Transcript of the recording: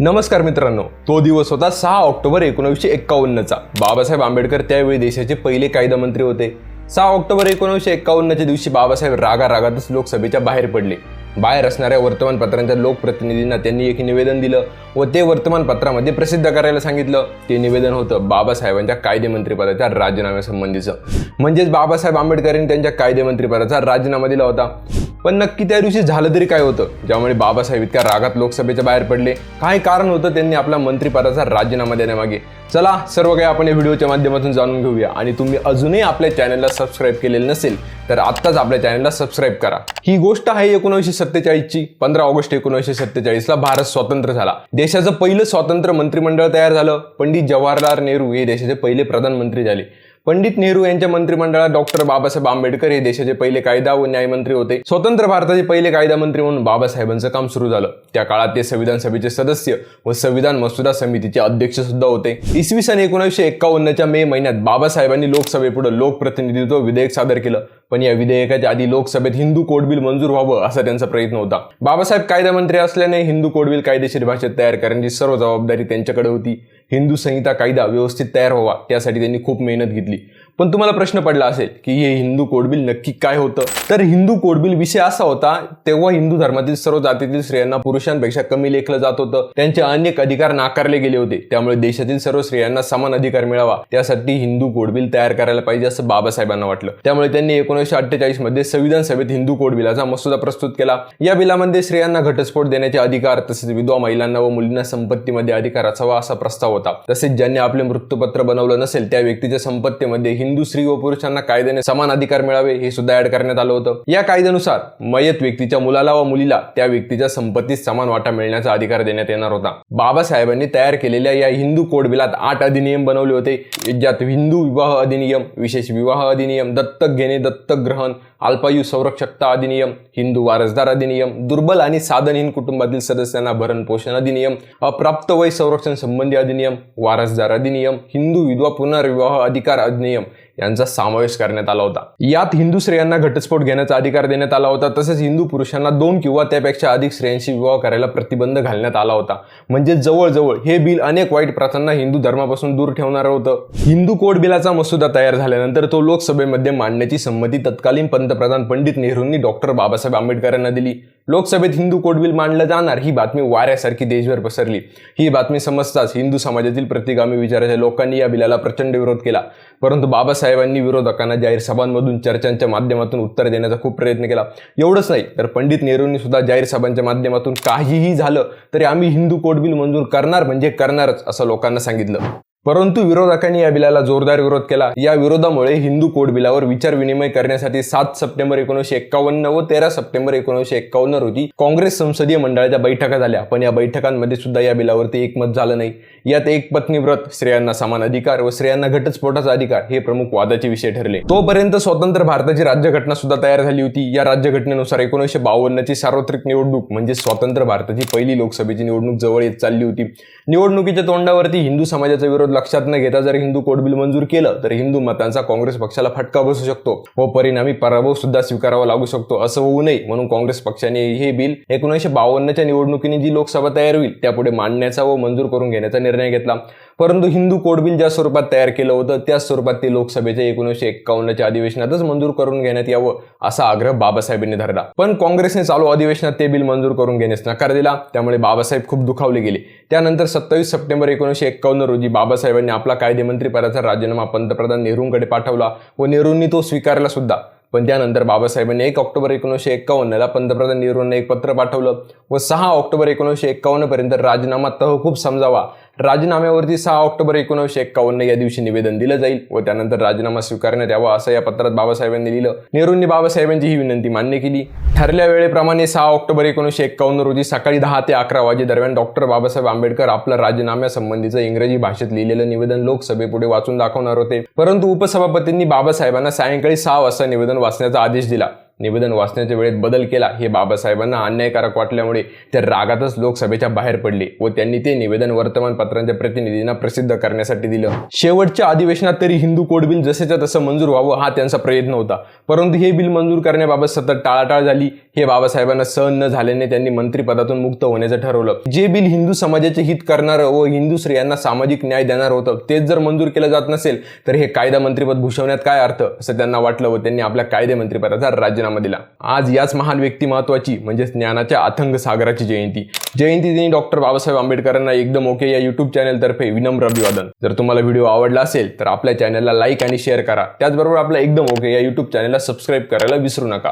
नमस्कार मित्रांनो तो दिवस होता सहा ऑक्टोबर एकोणीसशे एक्कावन्नचा. बाबासाहेब आंबेडकर त्यावेळी देशाचे पहिले कायदामंत्री होते. सहा ऑक्टोबर एकोणीसशे एक्कावन्नच्या दिवशी बाबासाहेब रागा रागातच लोकसभेच्या बाहेर पडले. बाहेर असणाऱ्या वर्तमानपत्रांच्या लोकप्रतिनिधींना त्यांनी एक निवेदन दिलं व ते वर्तमानपत्रामध्ये प्रसिद्ध करायला सांगितलं. ते निवेदन होतं बाबासाहेबांच्या कायदेमंत्रीपदाच्या राजीनाम्यासंबंधीचं. म्हणजेच बाबासाहेब आंबेडकरांनी त्यांच्या कायदेमंत्रीपदाचा राजीनामा दिला होता. पण नक्की त्या दिवशी झालं तरी काय होतं? ज्यामुळे बाबासाहेब इतक्या रागात लोकसभेच्या बाहेर पडले. काय कारण होतं त्यांनी आपला मंत्रिपदाचा राजीनामा देण्यामागे? चला सर्व काही आपण या व्हिडिओच्या माध्यमातून जाणून घेऊया. आणि तुम्ही अजूनही आपल्या चॅनलला सबस्क्राईब केलेलं नसेल तर आत्ताच आपल्या चॅनलला सबस्क्राईब करा. ही गोष्ट आहे एकोणीसशे सत्तेचाळीसची. पंधरा ऑगस्ट एकोणीसशे सत्तेचाळीसला भारत स्वतंत्र झाला. देशाचं पहिलं स्वतंत्र मंत्रिमंडळ तयार झालं. पंडित जवाहरलाल नेहरू हे देशाचे पहिले प्रधानमंत्री झाले. पंडित नेहरू यांच्या मंत्रिमंडळात डॉक्टर बाबासाहेब आंबेडकर हे देशाचे पहिले कायदा व न्यायमंत्री होते. स्वतंत्र भारताचे पहिले कायदा मंत्री म्हणून बाबासाहेबांचं काम सुरू झालं. त्या काळात ते संविधान सभेचे सदस्य व संविधान मसुदा समितीचे अध्यक्ष सुद्धा होते. इसवी सन एकोणीसशे एक्कावन्नच्या मे महिन्यात बाबासाहेबांनी लोकसभेपुढे लोकप्रतिनिधित्व विधेयक सादर केलं. पण या विधेयकाच्या आधी लोकसभेत हिंदू कोड बिल मंजूर व्हावं असा त्यांचा प्रयत्न होता. बाबासाहेब कायदा मंत्री असल्याने हिंदू कोड बिल कायदेशीर भाषेत तयार करण्याची सर्व जबाबदारी त्यांच्याकडे होती. हिंदू संहिता कायदा व्यवस्थित तयार व्हावा त्यासाठी त्यांनी खूप मेहनत घेतली. पण तुम्हाला प्रश्न पडला असेल की हे हिंदू कोडबिल नक्की काय होतं? तर हिंदू कोडबिल विषय असा होता तेव्हा हिंदू धर्मातील सर्व जातीतील स्त्रियांना पुरुषांपेक्षा कमी लेखलं जात होतं. त्यांचे अनेक अधिकार नाकारले गेले होते. त्यामुळे देशातील सर्व स्त्रियांना समान अधिकार मिळावा. त्यासाठी हिंदू कोडबिल तयार करायला पाहिजे असं बाबासाहेबांना वाटलं. त्यामुळे त्यांनी एकोणीसशे अठ्ठेचाळीसमध्ये संविधान सभेत हिंदू कोडबिलाचा मसुदा प्रस्तुत केला. या बिलामध्ये स्त्रियांना घटस्फोट देण्याचे अधिकार तसेच विधवा महिलांना व मुलींना संपत्तीमध्ये अधिकार असावा असा प्रस्ताव होता. तसेच ज्यांनी आपले मृत्यूपत्र बनवलं नसेल त्या व्यक्तीच्या संपत्तीमध्ये हिंदू स्त्री व पुरुषांना कायद्याने समान अधिकार मिळावे हे सुद्धा ऍड करण्यात आलं होतं. या कायद्यानुसार मयत व्यक्तीच्या मुलाला व मुलीला त्या व्यक्तीच्या संपत्तीत समान वाटा मिळण्याचा अधिकार देण्यात येणार होता. बाबासाहेबांनी तयार केलेल्या या हिंदू कोड बिलात आठ अधिनियम बनवले होते. ज्यात हिंदू विवाह अधिनियम विशेष विवाह अधिनियम दत्तक घेणे दत्तक ग्रहण अल्पायू संरक्षकता अधिनियम हिंदू वारसदार अधिनियम दुर्बल आणि साधनहीन कुटुंबातील सदस्यांना भरण पोषण अधिनियम अप्राप्त वय संरक्षण संबंधी अधिनियम वारसदार अधिनियम हिंदू विधवा पुनर्विवाह अधिकार अधिनियम यांचा समावेश करण्यात आला होता. यात हिंदू स्त्रियांना घटस्फोट घेण्याचा अधिकार देण्यात आला होता. तसेच हिंदू पुरुषांना दोन किंवा त्यापेक्षा अधिक स्त्रियांशी विवाह करायला प्रतिबंध घालण्यात आला होता. म्हणजे जवळजवळ हे बिल अनेक वाईट प्रथांना हिंदू धर्मापासून दूर ठेवणारं होतं. हिंदू कोड बिलाचा मसुदा तयार झाल्यानंतर तो लोकसभेमध्ये मांडण्याची संमती तत्कालीन पंतप्रधान पंडित नेहरूंनी डॉक्टर बाबासाहेब आंबेडकरांना दिली. लोकसभेत हिंदू कोड बिल मांडलं जाणार ही बातमी वाऱ्यासारखी देशभर पसरली. ही बातमी समजताच हिंदू समाजातील प्रतिगामी विचाराच्या लोकांनी या बिलाला प्रचंड विरोध केला. परंतु बाबासाहेबांनी विरोधकांना जाहीर सभांमधून चर्चांच्या माध्यमातून उत्तर देण्याचा खूप प्रयत्न केला. एवढंच नाही तर पंडित नेहरूंनी सुद्धा जाहीर सभांच्या माध्यमातून काहीही झालं तरी आम्ही हिंदू कोड बिल मंजूर करणार म्हणजे करणारच असं लोकांना सांगितलं. परंतु विरोधकांनी या बिलाला जोरदार विरोध केला. या विरोधामुळे हिंदू कोड बिलावर विचार विनिमय करण्यासाठी सात सप्टेंबर एकोणीसशे एक्कावन्न व तेरा सप्टेंबर एकोणीसशे एक्कावन्न रोजी काँग्रेस संसदीय मंडळाच्या बैठका झाल्या. पण या बैठकांमध्ये सुद्धा या बिलावरती एकमत झालं नाही. यात एक पत्नी व्रत स्त्रियांना समान अधिकार व स्त्रियांना घटस्फोटाचा अधिकार हे प्रमुख वादाचे विषय ठरले. तोपर्यंत स्वतंत्र भारताची राज्यघटना सुद्धा तयार झाली होती. या राज्यघटनेनुसार एकोणीसशे बावन्नची सार्वत्रिक निवडणूक म्हणजे स्वतंत्र भारताची पहिली लोकसभेची निवडणूक जवळ येत चालली होती. निवडणुकीच्या तोंडावरती हिंदू समाजाचा विरोध लक्षात न घेता जर हिंदू कोड बिल मंजूर केलं तर हिंदू मतांचा काँग्रेस पक्षाला फटका बसू शकतो व परिणामी पराभव सुद्धा स्वीकारावा लागू शकतो असं होऊ नये म्हणून काँग्रेस पक्षाने हे बिल एकोणीसशे बावन्नच्या निवडणुकीने जी लोकसभा तयार होईल त्यापुढे मांडण्याचा व मंजूर करून घेण्याचा निर्णय घेतला. परंतु हिंदू कोडबिल ज्या स्वरूपात तयार केलं होतं त्याच स्वरूपात ते लोकसभेच्या एकोणीसशे एक्कावन्नच्या अधिवेशनातच मंजूर करून घेण्यात यावं असा आग्रह बाबासाहेबांनी धरला. पण काँग्रेसने चालू अधिवेशनात ते बिल मंजूर करून घेण्यास नकार दिला. त्यामुळे बाबासाहेब खूप दुखावले गेले. त्यानंतर सत्तावीस सप्टेंबर एकोणीसशे एक्कावन्न रोजी बाबासाहेबांनी आपला कायदेमंत्री पदाचा राजीनामा पंतप्रधान नेहरूंकडे पाठवला व नेहरूंनी तो स्वीकारला सुद्धा. पण त्यानंतर बाबासाहेबांनी एक ऑक्टोबर एकोणीसशे एक्कावन्नला पंतप्रधान नेहरूंना एक पत्र पाठवलं व सहा ऑक्टोबर एकोणीसशे एक्कावन्न पर्यंत राजीनामा तहकूब समजावा राजीनाम्यावरती सहा ऑक्टोबर एकोणीसशे एक्कावन्न या दिवशी निवेदन दिलं जाईल व त्यानंतर राजीनामा स्वीकारण्यात यावा असं या पत्रात बाबासाहेबांनी लिहिलं. नेहरूंनी बाबासाहेबांची ही विनंती मान्य केली. ठरल्या वेळेप्रमाणे सहा ऑक्टोबर एकोणीसशे एक्कावन्न रोजी सकाळी दहा ते अकरा वाजे दरम्यान डॉक्टर बाबासाहेब आंबेडकर आपलं राजीनाम्यासंबंधीचं इंग्रजी भाषेत लिहिलेलं निवेदन लोकसभेपुढे वाचून दाखवणार होते. परंतु उपसभापतींनी बाबासाहेबांना सायंकाळी सहा वाजता निवेदन वाचण्याचा आदेश दिला. निवेदन वाचण्याच्या वेळेत बदल केला हे बाबासाहेबांना अन्यायकारक वाटल्यामुळे ते रागातच लोकसभेच्या बाहेर पडले व त्यांनी ते निवेदन वर्तमानपत्रांच्या प्रतिनिधींना प्रसिद्ध करण्यासाठी दिलं. शेवटच्या अधिवेशनात तरी हिंदू कोड बिल जसेच्या तसं मंजूर व्हावं हा त्यांचा प्रयत्न होता. परंतु हे बिल मंजूर करण्याबाबत सतत टाळाटाळ झाली. हे बाबासाहेबांना सहन न झाल्याने त्यांनी मंत्रिपदातून मुक्त होण्याचं ठरवलं. जे बिल हिंदू समाजाचे हित करणारं व हिंदू स्त्रियांना सामाजिक न्याय देणार होतं तेच जर मंजूर केलं जात नसेल तर हे कायदा मंत्रिपद भूषवण्यात काय अर्थ? असं त्यांना वाटलं व त्यांनी आपल्या कायदे मंत्रिपदाचा राजीनामा दिला. आज याच महान व्यक्ती महत्वाची म्हणजे ज्ञानाच्या अथंग सागराची जयंती. जयंती दिनी डॉक्टर बाबासाहेब आंबेडकरांना एकदम ओके या युट्यूब चॅनलतर्फे विनम्र अभिवादन. जर तुम्हाला व्हिडिओ आवडला असेल तर आपल्या चॅनलला लाईक आणि शेअर करा. त्याचबरोबर आपल्या एकदम ओके या युट्यूब चॅनलला सबस्क्राईब करायला विसरू नका.